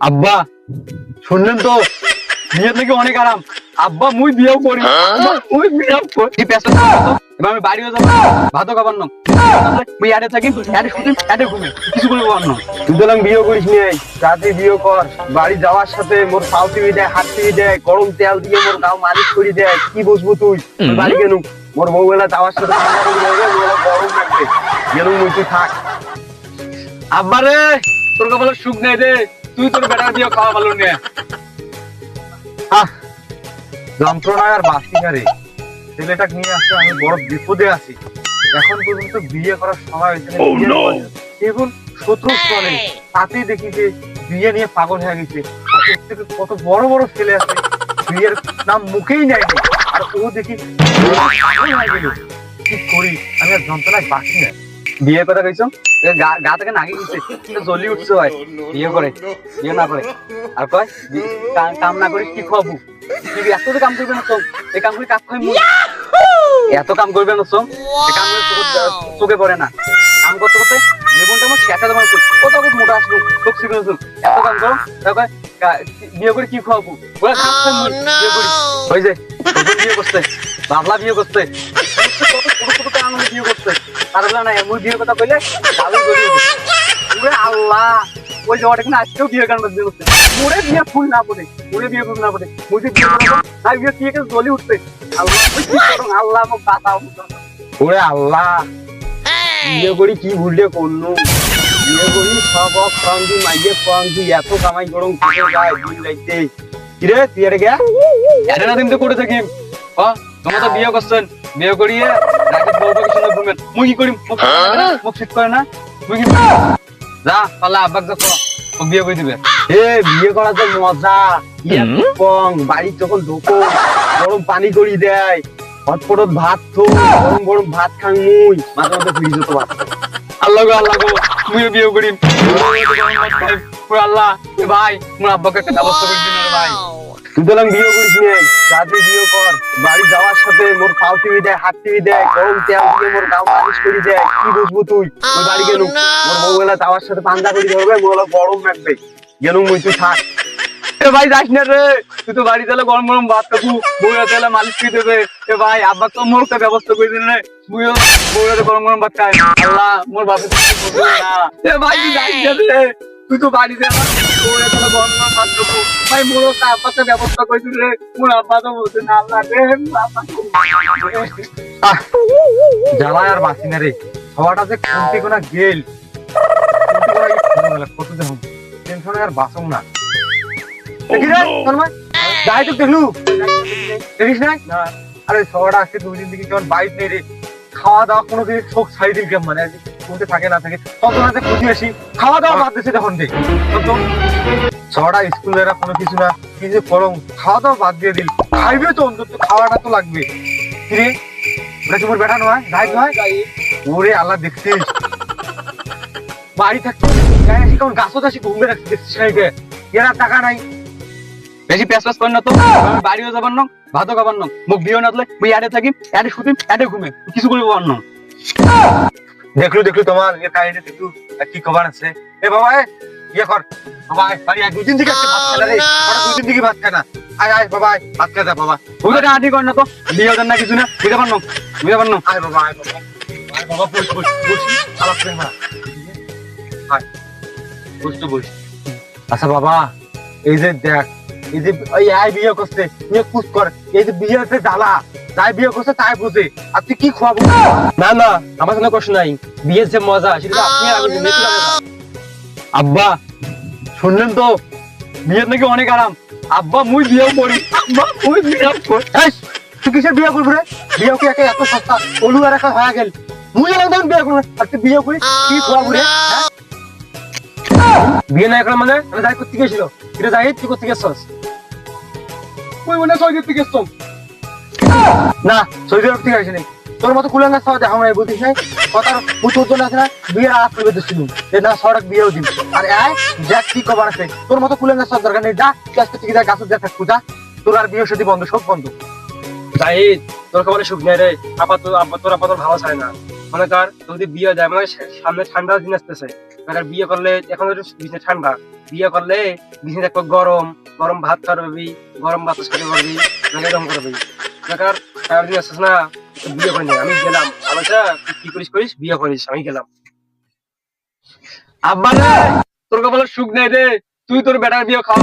আব্বা শুনলেন তো? বিয়ের নাকি অনেক আরাম। আব্বা মুই বিয়েও করি। আব্বা, মুই বিয়েও করি। পেছন এবার আমি বাড়িও যাব। ভাতও খাবার না মুই আড়ে থাকি আড়ে শুটিং আড়ে ঘুমে। কিছু করে খাবার না সুতরাং বিয়ে করিস নি রাতে বিয়ে কর। বাড়ি যাওয়ার সাথে মোর পাও টিভি দেয় হাত টিভি দেয় গরম তেল দিয়ে মোর গাও মালিশ করে দেয় কি বসবো তুই? বাড়ি কেন মোর বউবেলা যাওয়ার সাথে গরম লাগবে গেলুম মুই তুই থাক। আব্বারে তোর কপালে সুখ নেই রে। তুই তোর বেটার দিয়ে খাওয়া ভালো নে আহ যন্ত্রণায় আর বাঁচি না রে। ছেলেটাকে নিয়ে আসতে আমি বড় বিপদে আছি। এখন পর্যন্ত বিয়ে করার সময় হয়েছে করেনি। কেবল শত্রু চলে। তাতেই দেখি যে বিয়ে নিয়ে পাগল হয়ে গেছে। থেকে কত বড় বড় ছেলে আছে। বিয়ের নাম মুখেই নেয়নি। আর ও দেখি পাগল হয়ে কি করি? আমি আর যন্ত্রণায় বাঁচি না। বিয়ে কথা কইছো? এ গা থেকে নাগি গেছে কিন্তু জ্বলি উঠছে ভাই। বিয়ে করে বিয়ে না করে। আর কয় কাম না করে কি খাব? এত তো কাম করবে না তো এই কাম করে কাজ খাই এত কাম করবে না তো এই কাম করে চোখে- পড়ে না। কাম করতে করতে জীবনটা আমার শেখা দেওয়ার কত কত মোটা আসলো চোখ শিখে আসলো এত কাম করো তারপর বিয়ে করে কি খাওয়াবো ওরা কাজ খাই বিয়ে করি। ওই যে বিয়ে করতে। বাবলা বিয়ে করতে। কত ছোট ছোট কারণে বিয়ে করতে তারপরে না এমন বিয়ের কথা কইলে গালি গড়ি ওরে আল্লাহ ওই জায়গাটা কিন্তু আজকেও বিয়ে গান বাজতে করতে মোরে বিয়ে ফুল না পড়ে মোরে বিয়ে ফুল না পড়ে মুঝে বিয়ে করব তাই বিয়ে কি কে জ্বলি উঠতে আল্লাহ আমি কি করুন আল্লাহ মোক বাঁচাও ওরে আল্লাহ বিয়ে করি কি ভুললে করলু বিয়ে করি সব ফ্রাঙ্গি মাইয়ে ফ্রাঙ্গি এত কামাই গরম কিছু গায় দিন যাইতে কিরে তুই এর গিয়া এর না দিন তো করে থাকি। ও তোমার তো বিয়ে করছেন। বিয়ে করিয়ে রাতে বউটা কি সুন্দর ঘুমেন মুই কি করি মুখ মুখ ঠিক করে না? মুই কি যা পালা আব্বাক যা ও বিয়ে করে দিবে। এ বিয়ে করা তো মজা। কম। বাড়ি যখন ঢোকো গরম পানি করি দেয়। হটপটত ভাত থো গরম গরম ভাত খাং মুই। মাঝে মাঝে ফ্রিজে তো ভাত আল্লাহ গো আল্লাহ গো মুইও বিয়ে করি আল্লাহ এ ভাই মোর আব্বাকে একটা ব্যবস্থা করে দিন রে সুতরাং বিয়ে করিস নে রাতে বিয়ে কর বাড়ি যাওয়ার সাথে মোর পাও টিভি দেয় হাত টিভি দেয় গরম তেল দিয়ে মোর গাও মালিশ করে দেয় কি বুঝব তুই? তুই বাড়ি গেলু মোর বউবেলা যাওয়ার সাথে পান্দা করে দেবে মোর গরম লাগবে। গেলু মুই তুই থাক। এ ভাই যাস না রে তুই তো বাড়ি তাহলে গরম গরম ভাত খাব বউরা তাহলে মালিশ করে দেবে। এ ভাই আব্বা তো মোর ব্যবস্থা করে দিন রে মুইও বউরা গরম গরম ভাত খাই। আল্লাহ মোর বাপে না। এ ভাই তুই যাস না রে তুই তো বাড়িতে আমার বউরা তাহলে গরম গরম ভাত খাব ভাই মোর একটা ব্যবস্থা করে দিন মোর আব্বা তো বলছে না আল্লাহ রে আব্বা আহ জ্বালায় আর বাঁচি না রে। হওয়াটা যে কোনটি কোনা গেল। কোনটি কোনা গেল কত দেখুন টেনশনে আর বাঁচম না। দেখি রে তন্ময় যাই তো দেখলু। দেখিস না। আরে শহরটা আজকে দুই দিন থেকে কেমন বাইক নেই রে। খাওয়া দাওয়া কোনো কিছু শোক ছাড়ি দিল মানে আজকে থাকে না থাকে তত রাতে খুঁজি আসি খাওয়া দাওয়া বাদ দিছে তখন দেখ তো শহরটা স্কুলেরা কোনো কিছু না। কি যে করম খাওয়া দাওয়া বাদ দিয়ে দিল। খাইবে তো অন্তত, খাওয়াটা তো লাগবে। কি রে? ওটা কি মোর বেটা নয় গাই নয়? ওরে আল্লাহ দেখছিস বাড়ি থাকতে কেমন? গাছও ঘুমবে এরা টাকা নাই। বেশি প্যাস প্যাস করেন না তো। বাড়িও যাবার না, ভাতও খাবার না। মুখ বিয়েও না দিলে মুই থাকি আড়ে শুতিম আড়ে ঘুমে। কিছু করে পাবার না। দেখলু দেখলু তোমার, এ কাহিনী দেখলু, আর কি খবর আছে। এ বাবা ইয়ে কর। বাবা আয়, বাড়ি আয়, থেকে ভাত খায় না রে। ওরা থেকে ভাত খায় না। আয় আয় বাবা আয়, ভাত খায় যা বাবা। আদি কর না তো? বিয়ে না কিছু না? না আয় বাবা আয় বাবা। আয় বাবা বস বস বস। আলাপ করে না আয় বস তো বস। আচ্ছা বাবা এই যে দেখ এই যে ওই আই বিয়ে করছে নিয়ে কুচ কর। এই যে বিয়ে হচ্ছে জ্বালা। তাই বিয়ে করছে তাই বুঝে। আর তুই কি খাওয়াবো না না আমার কোনো কষ্ট নাই। বিয়ের যে মজা সেটা আপনি আমি না। আব্বা, শুনলেন তো? বিয়ের নাকি অনেক আরাম। আব্বা, মুই বিয়েও করি। আব্বা, মুই বিয়েও করি। তুই কিসের বিয়ে করবি রে? বিয়ে কি একে এত সস্তা? অলু আর একা হয়ে গেল। মুই একদম বিয়ে করব আর তুই বিয়ে করি কি খোয়াবো রে? হ্যাঁ? বিয়ে না করা মানে? আমি যাই করতে গেছিল এটা যাই, তুই করতে গেছস মুই মনে হয় থেকে এসতাম না সৌদি আরব থেকে আসিনি তোর মতো কুলাঙ্গা খাওয়া দেখা বুঝিস নাই কথার পুতুর জন্য না? বিয়ের আগ করবে দিচ্ছিল যে না সড়ক বিয়েও দিন আর আয় দেখ কি খবর আছে। তোর মতো কুলাঙ্গা সব দরকার নেই। যা আজকে থেকে যা গাছের যা থাকব যা। তোর আর বিয়ে সাথে বন্ধ, সব বন্ধ। তোর খবরে সুখ নেই রে। তোর ভালো চায় না। মনে কর যদি বিয়ে যায় মানে সামনে ঠান্ডা দিন আসতেছে। মানে বিয়ে করলে, এখন ঠান্ডা। বিয়ে করলে গরম। গরম ভাত খাওয়াবি গরম খাওয়াতে পারবি মানে করবি। বেকার ঠান্ডা দিন না বিয়ে করে আমি গেলাম। তুই কি করিস করিস? বিয়ে করিস, আমি গেলাম। আব্বা তোর কপালে সুখ নাই রে। তুই তোর বেটার বিয়ে খাওয়া